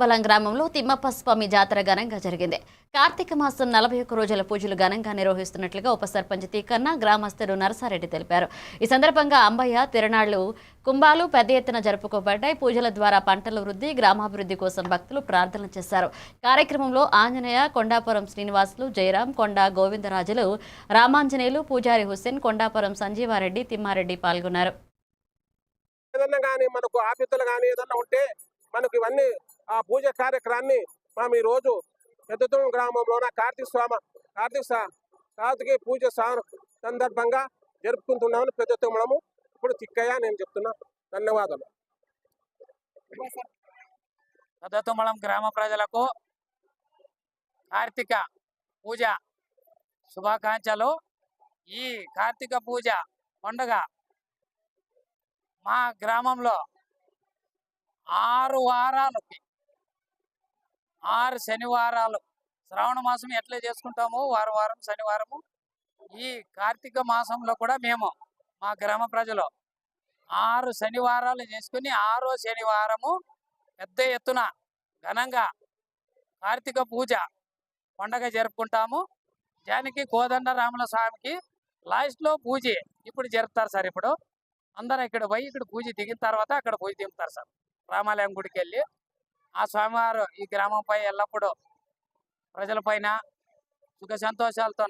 బలం గ్రామంలో తిమ్మప్ప స్వామి జాతర ఘనంగా జరిగింది. కార్తీక మాసం నలభై ఒక్క రోజుల పూజలు ఘనంగా నిర్వహిస్తున్నట్లుగా ఉప సర్పంచ్ తీకన్న గ్రామస్తుడు నరసారెడ్డి తెలిపారు. ఈ సందర్భంగా అంబయ్య తిరణాళ్ళు కుంభాలు పెద్ద ఎత్తున జరుపుకోబడ్డాయి. పూజల ద్వారా పంటల వృద్ధి గ్రామాభివృద్ధి కోసం భక్తులు ప్రార్థన చేశారు. కార్యక్రమంలో ఆంజనేయ కొండాపురం శ్రీనివాసులు జయరాం కొండా గోవిందరాజులు రామాంజనేయులు పూజారి హుస్సేన్ కొండాపురం సంజీవారెడ్డి తిమ్మారెడ్డి పాల్గొన్నారు. ఏదన్నా కానీ మనకు ఆఫీసులు కానీ ఏదన్నా ఉంటే మనకు ఇవన్నీ ఆ పూజ కార్యక్రమాన్ని మనం ఈ రోజు పెద్దతూరు గ్రామంలోన కార్తీక స్వామి కార్తీక సా- కార్తీక పూజ సందర్భంగా జరుపుకుంటున్నామని పెద్దతూ మనము ఇప్పుడు చిక్కయ్య నేను చెప్తున్నా. ధన్యవాదాలు. పెద్దతుమ్మలం గ్రామ ప్రజలకు కార్తీక పూజ శుభాకాంక్షలు. ఈ కార్తీక పూజ పండుగ మా గ్రామంలో ఆరు వారాలకి ఆరు శనివారాలు. శ్రావణ మాసం ఎట్లా చేసుకుంటామో? వారం వారం శనివారము. ఈ కార్తీక మాసంలో కూడా మేము మా గ్రామ ప్రజలు ఆరు శనివారాలు చేసుకుని ఆరో శనివారము పెద్ద ఎత్తున ఘనంగా కార్తీక పూజ పండగ జరుపుకుంటాము. దానికి కోదండ రాముల స్వామికి లాస్ట్లో పూజ ఇప్పుడు జరుపుతారు సార్ ఇప్పుడు. అందరూ ఇక్కడ పోయి ఇక్కడ పూజ దిగిన తర్వాత అక్కడ పూజ దింపుతారు సార్. రామాలయం గుడికి వెళ్ళి ఆ స్వామివారు ఈ గ్రామంపై ఎల్లప్పుడూ ప్రజలపైన సుఖ సంతోషాలతో